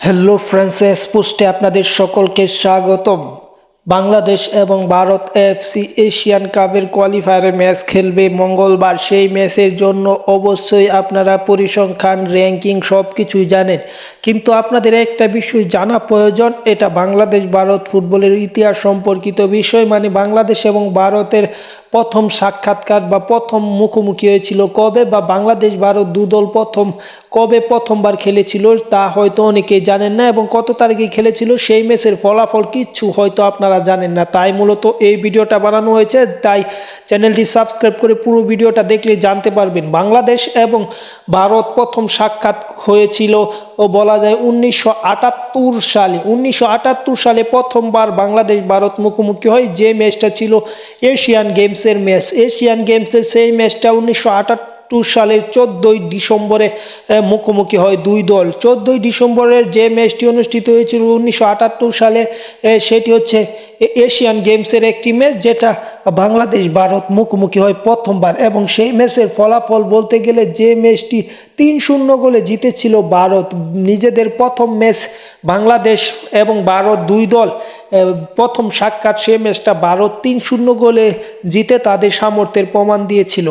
Hello friends পোস্টে আপনাদের সকলকে স্বাগতম। বাংলাদেশ এবং ভারত এফসি এশিয়ান কাপের কোয়ালিফায়ারের ম্যাচ খেলবে মঙ্গলবার। সেই ম্যাচের জন্য অবশ্যই আপনারা পরিসংখ্যান র্যাঙ্কিং সব কিছুই জানেন। কিন্তু আপনাদের একটা বিষয় জানা প্রয়োজন, এটা বাংলাদেশ ভারত ফুটবলের ইতিহাস সম্পর্কিত বিষয়। মানে বাংলাদেশ এবং ভারতের প্রথম সাক্ষাৎকার বা প্রথম মুখোমুখি হয়েছিল কবে বা বাংলাদেশ ভারত দুদল প্রথম, কবে প্রথমবার খেলেছিল তা হয়তো অনেকেই জানেন না এবং কত তারিখে খেলেছিল সেই ম্যাচের ফলাফল কিচ্ছু হয়তো আপনারা জানেন না। তাই মূলত এই ভিডিওটা বানানো হয়েছে, তাই চ্যানেলটি সাবস্ক্রাইব করে পুরো ভিডিওটা দেখলে জানতে পারবেন। বাংলাদেশ এবং ভারত প্রথম সাক্ষাৎ হয়েছিল ও বলা যায় উনিশশো আটাত্তর সালে। উনিশশো আটাত্তর সালে প্রথমবার বাংলাদেশ ভারত মুখোমুখি হয় যে ম্যাচটা ছিল এশিয়ান গেমসের ম্যাচ। এশিয়ান গেমসের সেই ম্যাচটা উনিশশো আটাত্তর সালের চোদ্দোই ডিসেম্বরে মুখোমুখি হয় দুই দল। চোদ্দোই ডিসেম্বরের যে ম্যাচটি অনুষ্ঠিত হয়েছিল উনিশশো আটাত্তর সালে সেটি হচ্ছে এশিয়ান গেমসের একটি ম্যাচ যেটা বাংলাদেশ, ভারত মুখোমুখি হয় প্রথমবার এবং সেই ম্যাচের ফলাফল বলতে গেলে যে ম্যাচটি তিন শূন্য গোলে জিতেছিল ভারত, নিজেদের প্রথম ম্যাচ বাংলাদেশ এবং ভারত দুই দল প্রথম সাক্ষাৎ সেই ম্যাচটা ভারত তিন শূন্য গোলে জিতে তাদের সামর্থ্যের প্রমাণ দিয়েছিল।